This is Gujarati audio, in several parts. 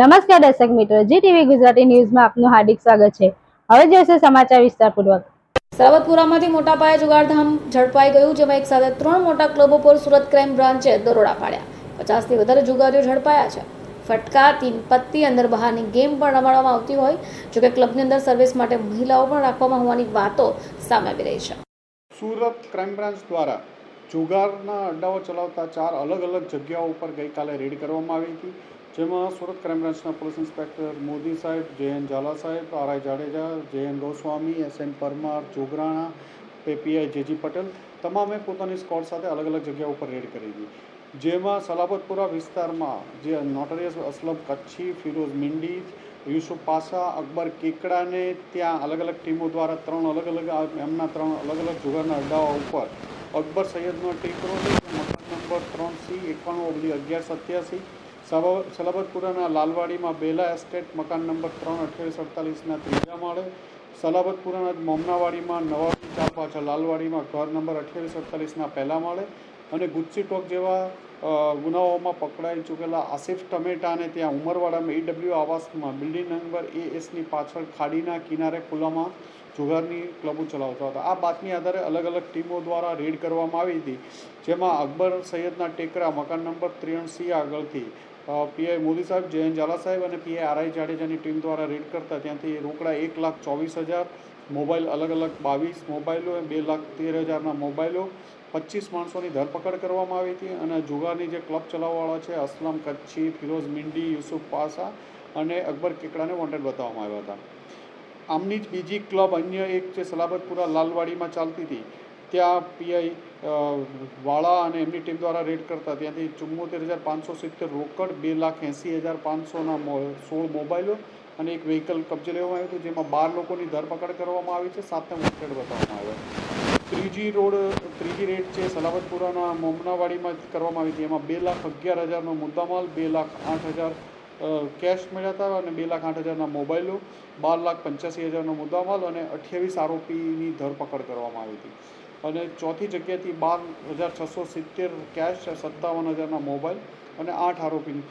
નમસ્કાર દર્શક મિત્રો જી ટીવી ગુજરાતી ન્યૂઝમાં આપનું હાર્દિક સ્વાગત છે. હવે જોઈશે સમાચાર વિસ્તારપૂર્વક. સરવતપુરામાંથી મોટા પાયે જુગારધામ ઝડપાઈ ગયું જેમાં એક સાથે ત્રણ મોટા ક્લબો પર સુરત ક્રાઇમ બ્રાન્ચે દરોડા પાડ્યા. પચાસથી વધારે જુગારીઓ ઝડપાયા છે. ફટકા તીન પત્તી અંદર બહારની ગેમ પણ રમાડવામાં આવતી હોય જોકે ક્લબની અંદર સર્વિસ માટે મહિલાઓ પણ રાખવામાં હોવાની વાતો સામે આવી રહી છે. સુરત ક્રાઇમ બ્રાન્ચ દ્વારા જુગારના અડ્ડાઓ ચલાવતા ચાર અલગ અલગ જગ્યાઓ ઉપર ગઈકાલે રેડ કરવામાં આવી હતી. જેમાં સુરત ક્રાઇમ બ્રાન્ચના પોલીસ ઇન્સ્પેક્ટર મોદી સાહેબ જેએન ઝાલા સાહેબ, R I Jadeja JN Goswami, S N Parmar, Jograna PI JG Patel તમામે પોતાની સ્કોડ સાથે અલગ અલગ જગ્યા ઉપર રેડ કરી હતી જેમાં સલાબતપુરા વિસ્તારમાં જે નોટરિયસ અસલમ કચ્છી, ફિરોઝ મિંડી, યુસુફ પાસા, અકબર કેકડાને ત્યાં અલગ અલગ ટીમો દ્વારા ત્રણ અલગ અલગ એમના ત્રણ અલગ અલગ જુગારના અડ્ડાઓ ઉપર અકબર સૈયદનો ટીકરો મકાન નંબર ત્રણ સી એકાણું ઓગણી અગિયાર સત્યાસી સલાબતપુરાના લાલવાડીમાં બેલા એસ્ટેટ મકાન નંબર ત્રણ અઠ્યાવીસ અડતાલીસના ત્રીજા માળે સલાબતપુરાના મોમનાવાડીમાં નવાબી ચાર પાછળ લાલવાડીમાં ઘર નંબર અઠ્યાવીસ અડતાલીસના પહેલા માળે અને ગુચ્છી ટોક જેવા ગુનાઓમાં પકડાઈ ચૂકેલા આસિફ ટમેટાને ત્યાં ઉમરવાડામાં ઈડબ્લ્યુ આવાસમાં બિલ્ડિંગ નંબર એ એસની પાછળ ખાડીના કિનારે ખુલ્લામાં જુગારની ક્લબો ચલાવતા હતા. આ બાતમી આધારે અલગ અલગ ટીમો દ્વારા રેડ કરવામાં આવી હતી, જેમાં અકબર સૈયદના ટેકરા, મકાન નંબર ત્રેણસી આગળથી પીઆઈ મોદી સાહેબ, જયંત ઝાલા સાહેબ અને પીઆઈ આરઆઈ જાડેજાની ટીમ દ્વારા રેડ કરતા ત્યાંથી રોકડા એક લાખ ચોવીસ હજાર, મોબાઈલ અલગ અલગ બાવીસ મોબાઈલો બે લાખ તેર હજારના મોબાઈલો, પચીસ માણસોની ધરપકડ કરવામાં આવી હતી અને જુગારની જે ક્લબ ચલાવવાવાળા છે, અસલમ કચ્છી, ફિરોઝ મિંડી, યુસુફ પાસા અને અકબર કેકડાને વોન્ટેડ બતાવવામાં આવ્યા હતા. આમની જ બીજી ક્લબ અન્ય એક જે સલાબતપુરા લાલવાડીમાં ચાલતી હતી ત્યાં પીઆઈ વાળા અને એમની ટીમ દ્વારા રેડ કરતા. ત્યાંથી ચુમ્મોતેર હજાર પાંચસો સિત્તેર રોકડ, બે લાખ એંસી હજાર પાંચસોના સોળ મોબાઈલો અને એક વ્હીકલ કબજે લેવામાં આવ્યું હતું, જેમાં બાર લોકોની ધરપકડ કરવામાં આવી છે. સાતને વોન્ટેડ બતાવવામાં આવ્યા. ત્રીજી રોડ, ત્રીજી રેડ છે સલાવતપુરાના મોમનાવાડીમાં કરવામાં આવી હતી. એમાં બે લાખ અગિયાર હજારનો મુદ્દામાલ, બે લાખ આઠ હજાર કેશ મળ્યા હતા અને બે લાખ આઠ હજારના મોબાઈલો, બાર લાખ પંચ્યાસી હજારનો મુદ્દામાલ અને અઠ્યાવીસ આરોપીની ધરપકડ કરવામાં આવી હતી. અને ચોથી જગ્યાએથી બાર હજાર છસો સિત્તેર કેશ સત્તાવન હજારના મોબાઈલ અને આઠ આરોપીની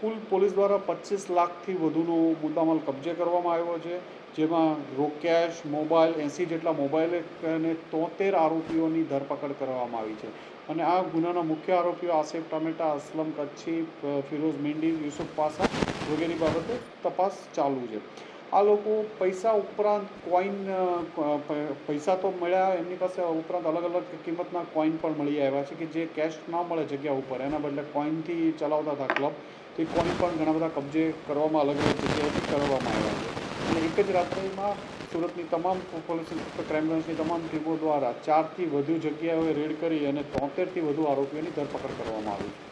કુલ પોલીસ દ્વારા પચીસ લાખથી વધુનો મુદ્દામાલ કબજે કરવામાં આવ્યો છે, જેમાં રોકેશ મોબાઈલ, એંસી જેટલા મોબાઈલ અને તોતેર આરોપીઓની ધરપકડ કરવામાં આવી છે. અને આ ગુનાના મુખ્ય આરોપીઓ આસિફ ટમેટા, અસલમ કચ્છી, ફિરોઝ મિંડી, યુસુફ પાસા વગેરે બાબતે તપાસ ચાલુ છે. આ લોકો પૈસા ઉપરાંત કોઈન પૈસા તો મળ્યા, એમની પાસે ઉપરાંત અલગ અલગ કિંમતના કોઈન પણ મળી આવ્યા છે કે જે કેશ ના મળે જગ્યા ઉપર. એના બદલે કોઈનથી ચલાવતા હતા ક્લબ તે કોઈન પણ ઘણા બધા કબજે કરવામાં અલગ અલગ જગ્યાએથી કરવામાં આવ્યા છે. અને એક જ રાત્રિમાં સુરતની તમામ પોલીસ ક્રાઇમ બ્રાન્ચની તમામ ટીમો દ્વારા ચારથી વધુ જગ્યાઓએ રેડ કરી અને તોતેરથી વધુ આરોપીઓની ધરપકડ કરવામાં આવી છે.